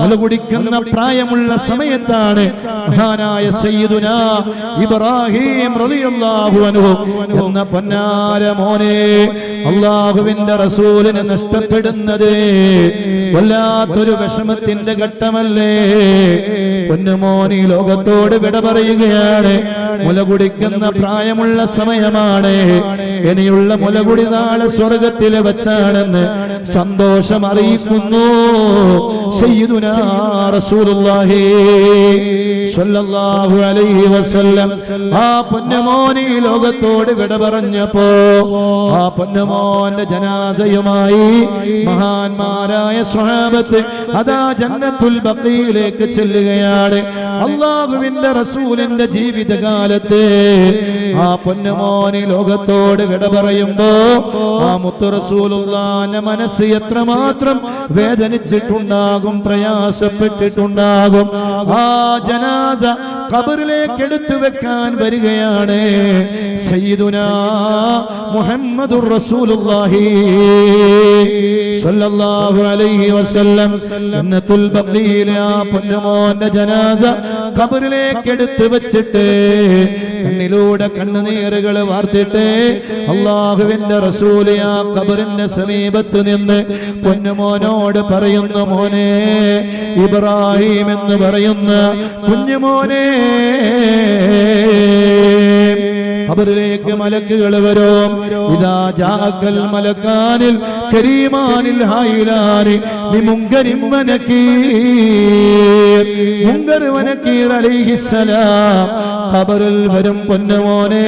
മുല കുടിക്കുന്ന പ്രായമുള്ള സമയത്താണ് മഹാനായ സയ്യിദുന ഇബ്രാഹിം റളിയല്ലാഹു അൻഹു എന്ന പൊന്നാര മോനെ അള്ളാഹുവിന്റെ റസൂലിനെ നഷ്ടപ്പെടുന്നത് വല്ലാത്തൊരു വിഷമത്തിന്റെ ഘട്ടമല്ലേ? പൊന്നുമോൻ ഈ ലോകത്തോട് വിട പറയുകയാണ്. മുലകുടിക്കുന്ന പ്രായമുള്ള സമയമാണ്. ഇനിയുള്ള മുലകുടി നാളെ സ്വർഗത്തിൽ വെച്ചാണെന്ന് സന്തോഷം അറിയിക്കുന്നു സയ്യിദുനാ ആ ലോകത്തോട് വിട പറഞ്ഞപ്പോ ആ പൊന്നമോന്റെ ജനാസയുമായി മഹാന്മാരായ സ്വഹാബത്ത് അതാ ജന്നത്തുൽ ബക്കയിലേക്ക് ചെല്ലുകയാണ്. അള്ളാഹുവിന്റെ റസൂലിന്റെ ജീവിതകാലത്ത് ആ പൊന്നമോന് ലോകത്തോട് വിട പറയുമ്പോ ആ മുത്തു റസൂലുള്ള മനസ്സ് എത്രമാത്രം വേദനിച്ചിട്ടുണ്ടാകും പ്രയാസപ്പെട്ടിട്ടുണ്ടാകും. ആ ജനാസ ഖബറിലേക്ക് എടുത്തു വെക്കാൻ വരികയാണ്. സയ്യിദുനാ മുഹമ്മദുർ റസൂലുള്ളാഹി സല്ലല്ലാഹു അലൈഹി വസല്ലം ജന്നത്തുൽ ബഖീലെ ആ പൊന്നുമോന്റെ ജനാസ ഖബറിലേക്ക് എടുത്തു വെച്ചിട്ട് കണ്ണിലൂടെ കണ്ണുനീറുകൾ വാർത്തിട്ട് അള്ളാഹുവിന്റെ റസൂൽ ആ ഖബറിന്റെ സമീപത്ത് നിന്ന് പൊന്നുമോനോട് പറയുന്നു മോനെ ഇബ്രാഹിം എന്ന് പറയുന്ന കുഞ്ഞുമോനെ അവരിലേക്ക് മലക്കുകൾ വരും. ഇതാ ജാക്കൽ മലക്കാനിൽ കരീമാനിൽ ഹൈലാനി ബിമുങ്കരിൻ വനക്കീർ. മുങ്കർ വനക്കീർ അലൈഹിസ്സലാം. ഖബറിൽ വരും പൊന്നുമോനെ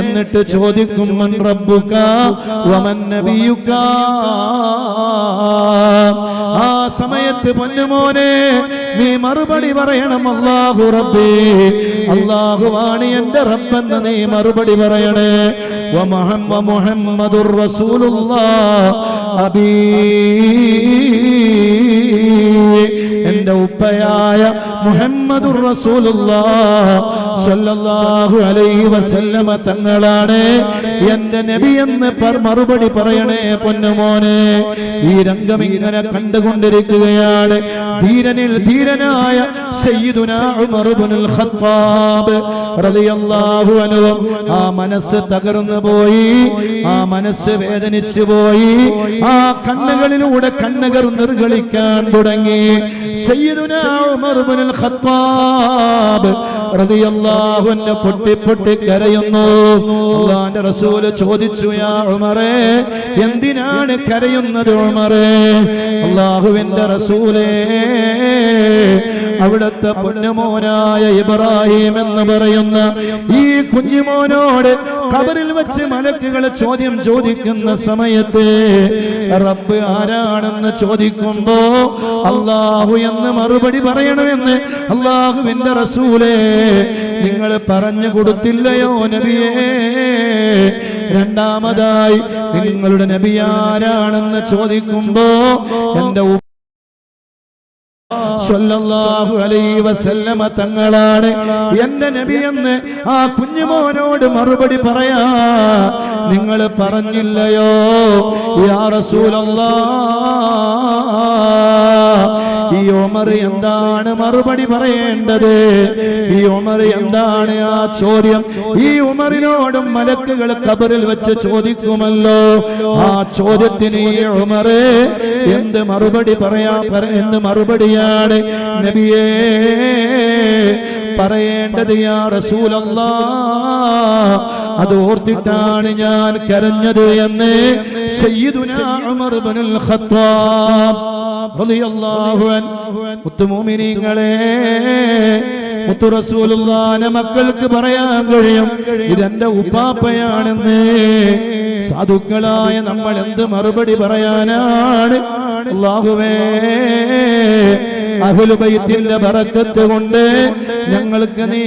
എന്നിട്ട് ചോദിക്കും മൻ റബ്ബുക വമൻ നബിയുക? സമയത്ത് പൊന്നുമോനെ നീ മറുപടി പറയണം. അല്ലാഹു റബ്ബി അല്ലാഹുവാണ് എന്റെ റബ്ബെന്ന് നീ മറുപടി പറയണേ. മുഹമ്മദുർ എന്റെ ഉപ്പയായ മുഹമ്മദുർ റസൂലുള്ളാഹു അലൈഹി വസല്ലമ തങ്ങളാണ് എന്റെ നബി എന്ന് മറുപടി പറയണേ പൊന്നുമോനെ. ഈ രംഗം ഇങ്ങനെ കണ്ടുകൊണ്ടിരിക്കുകയാണ്. ധീരനിൽ ധീരനായ സയ്യിദുനാ ഉമർ ഇബ്നുൽ ഖത്താബ് റളിയല്ലാഹു അൻഹു. ആ മനസ്സ് തകർന്നു പോയി. ആ മനസ്സ് വേദനിച്ചു പോയി. ആ കണ്ണുകളിലൂടെ കണ്ണുകൾ നിർഗളിക്കാൻ തുടങ്ങി. സയ്യിദുനാ ഉമർ ഇബ്നുൽ ഖത്താബ് റളിയല്ലാഹു അൻഹു പൊട്ടി പൊട്ടി കരയുന്നു. അള്ളാന്റെ റസൂൽ ചോദിച്ചു യാ ഉമറേ എന്തിനാണ് കരയുന്നത് ഉമറേ? അള്ളാഹുവിന്റെ റസൂലേ അവിടുത്തെ പുണ്യമോനായ ഇബ്രാഹിം എന്ന് പറയുന്ന ഈ കുഞ്ഞുമോനോട് കബറിൽ വെച്ച് മലക്കുകളെ ചോദ്യം ചോദിക്കുന്ന സമയത്ത് റബ്ബ് ആരാണെന്ന് ചോദിക്കുമ്പോ അള്ളാഹു എന്ന് മറുപടി പറയണമെന്ന് അള്ളാഹുവിന്റെ റസൂലേ നിങ്ങൾ പറഞ്ഞു കൊടുത്തില്ലയോ നബിയേ? രണ്ടാമതായി നിങ്ങളുടെ നബി ആരാണെന്ന് ചോദിക്കുമ്പോ എന്റെ തങ്ങളാണ്. എന്റെ നബിയെന്ന് ആ കുഞ്ഞുമോനോട് മറുപടി പറയാ നിങ്ങൾ പറഞ്ഞില്ലയോ? യാ റസൂലല്ലാ ഈ ഓമർ എന്താണ് മറുപടി പറയേണ്ടത്? ഈ ഉമർ എന്താണ് ആ ചോദ്യം? ഈ ഉമറിനോടും മലക്കുകൾ കബറിൽ വെച്ച് ചോദിക്കുമല്ലോ. ആ ചോദ്യത്തിന് ഈ ഉമറ് എന്ത് മറുപടി പറയാ എന്ത് മറുപടിയാണ്? നബിയേ പറയേണ്ടത് യാ റസൂലല്ലാ. അത് ഓർത്തിട്ടാണ് ഞാൻ കരഞ്ഞത് എന്ന് മുത്തുമോമിനീങ്ങളെ മുത്തു റസൂലുള്ളാന്റെ മക്കൾക്ക് പറയാൻ കഴിയും. ഇതെന്റെ ഉപ്പാപ്പയാണെന്ന്. സാധുക്കളായ നമ്മൾ എന്ത് മറുപടി പറയാനാണ്? അള്ളാഹുവേ അഹുലുബൈത്തിന്റെ ബറക്കത്ത് കൊണ്ട് ഞങ്ങൾക്ക് നീ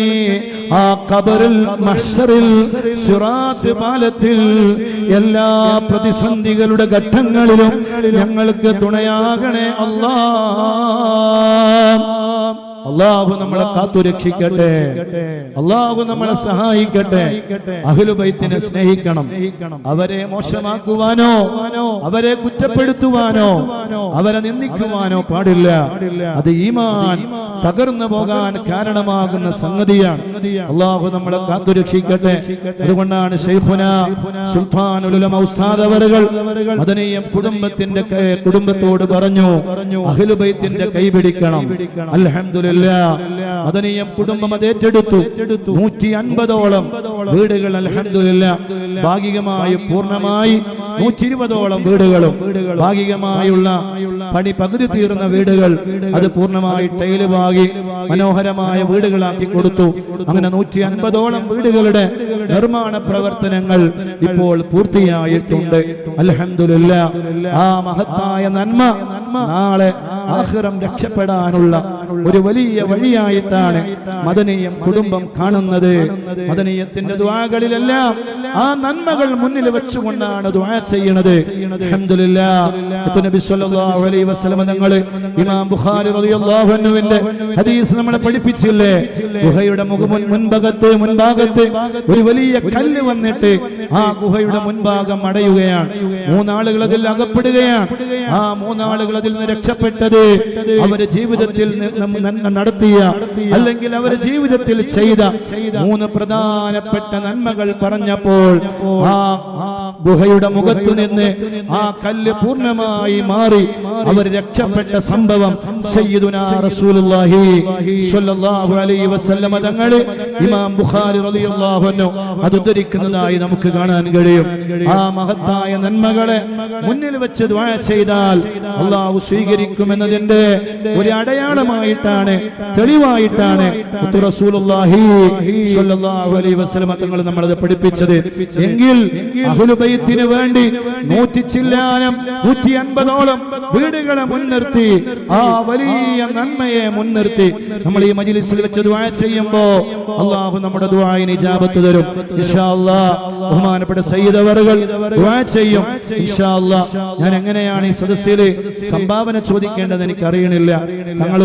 ആ കബറിൽ മഷറിൽ സുറാത്ത് പാലത്തിൽ എല്ലാ പ്രതിസന്ധികളുടെ ഘട്ടങ്ങളിലും ഞങ്ങൾക്ക് തുണയാകണേ അല്ലാ. അള്ളാഹു നമ്മളെ കാത്തുരക്ഷിക്കട്ടെ അള്ളാഹു നമ്മളെ സഹായിക്കട്ടെ. അഖിലുബൈത്തിനെ സ്നേഹിക്കണം. അവരെ മോശമാക്കുവാനോ അവരെ കുറ്റപ്പെടുത്തുവാനോ അവരെ നിന്ദിക്കുവാനോ പാടില്ല. അത് ഈമാൻ തകർന്നു പോകാൻ കാരണമാകുന്ന സംഗതിയാണ്. അള്ളാഹു നമ്മളെ കാത്തുരക്ഷിക്കട്ടെ അതുകൊണ്ടാണ് ഷെയ്ഫുന സുൽഫാൻ ഉസ്താദ് അവറുകൾ മദനീയം കുടുംബത്തിന്റെ കുടുംബത്തോട് പറഞ്ഞു അഖിലുബൈത്തിന്റെ കൈ പിടിക്കണം. അൽഹംദുലില്ലാ മദനീയം കുടുംബം അത് ഏറ്റെടുത്തു. നൂറ്റി അൻപതോളം വീടുകൾ അൽഹംദുലില്ലാ. ഭാഗികമായി പൂർണമായി നൂറ്റി ഇരുപതോളം വീടുകളും ഭാഗികമായുള്ള പണി പകുതി തീർന്ന വീടുകൾ അത് പൂർണമായി ടൈൽ വാങ്ങി മനോഹരമായ വീടുകളാക്കി കൊടുത്തു. അങ്ങനെ നൂറ്റി അൻപതോളം വീടുകളുടെ നിർമ്മാണ പ്രവർത്തനങ്ങൾ ഇപ്പോൾ പൂർത്തിയായിട്ടുണ്ട്. അലഹമില്ല ആ മഹത്തായ നന്മ നാളെ ആഹ്റം രക്ഷപ്പെടാനുള്ള ഒരു വലിയ വഴിയായിട്ടാണ് മദനീയം കുടുംബം കാണുന്നത്. മദനീയത്തിന്റെ ദ്വാകളിലെല്ലാം ആ നന്മകൾ മുന്നിൽ വെച്ചുകൊണ്ടാണ് ദുആ വസല്ലം തങ്ങൾ ഇമാം ബുഖാരി റളിയല്ലാഹു അൻഹുവിന്റെ ഹദീസ് നമ്മളെ പഠിപ്പിച്ചില്ലേ? ഗുഹയുടെ മുഖമുൻ മുൻഭാഗത്ത് മുൻഭാഗത്ത് ഒരു വലിയ കല്ല് വന്നിട്ട് ആ ഗുഹയുടെ മുൻഭാഗം അടയുകയാണ്. മൂന്നാളുകൾ അതിൽ അകപ്പെടുകയാണ്. ആ മൂന്നാളുകൾ അതിൽ നിന്ന് രക്ഷപ്പെട്ടത് അവർ ജീവിതത്തിൽ നടത്തിയ അല്ലെങ്കിൽ അവർ ജീവിതത്തിൽ ചെയ്ത മൂന്ന് പ്രധാനപ്പെട്ട നന്മകൾ പറഞ്ഞപ്പോൾ ആ ആ ഗുഹയുടെ മുഖത്തു നിന്ന് ആ കല്ല് പൂർണമായി മാറി അവർ രക്ഷപ്പെട്ട സംഭവം സയ്യിദുനാ റസൂലുള്ളാഹി സ്വല്ലല്ലാഹു അലൈഹി വസല്ലമ തങ്ങൾ ഇമാം ബുഖാരി റളിയല്ലാഹു അൻഹു അത് ഉദ്ധരിക്കുന്നതായി നമുക്ക് കാണാൻ കഴിയും. ആ മഹത്തായ നന്മകളെ മുന്നിൽ വെച്ച് ദുആ ചെയ്താൽ അള്ളാഹു സ്വീകരിക്കുമെന്നതിന്റെ ഒരു അടയാളമായിട്ടാണ് തെളിവായിട്ടാണ് റസൂലുള്ളാഹി സ്വല്ലല്ലാഹു അലൈഹി വസല്ലമ തങ്ങൾ നമ്മളത് പഠിപ്പിച്ചത്. എങ്കിൽ അഹ്ലുബൈത്തിന് വേണ്ടി നൂറ്റി ചില്ലാനം നൂറ്റി അൻപതോളം വീടുകളെ മുൻനിർത്തി ആ വലിയ നന്മയെ മുൻനിർത്തി നമ്മൾ ഈ മജിലിസിൽ വെച്ച് ദുആ ചെയ്യുമ്പോ അള്ളാഹു നമ്മുടെ ദുആയിന് ഇജാബത്ത് തരും. ഇൻഷാ ബഹുമാനപ്പെട്ട സയ്യിദ് ദുആ ചെയ്യും. ഇൻഷാ ഞാൻ എങ്ങനെയാണ് ഈ സദസ്സിൽ സംഭാവന ചോദിക്കേണ്ടത് എനിക്ക് അറിയണില്ല തങ്ങൾ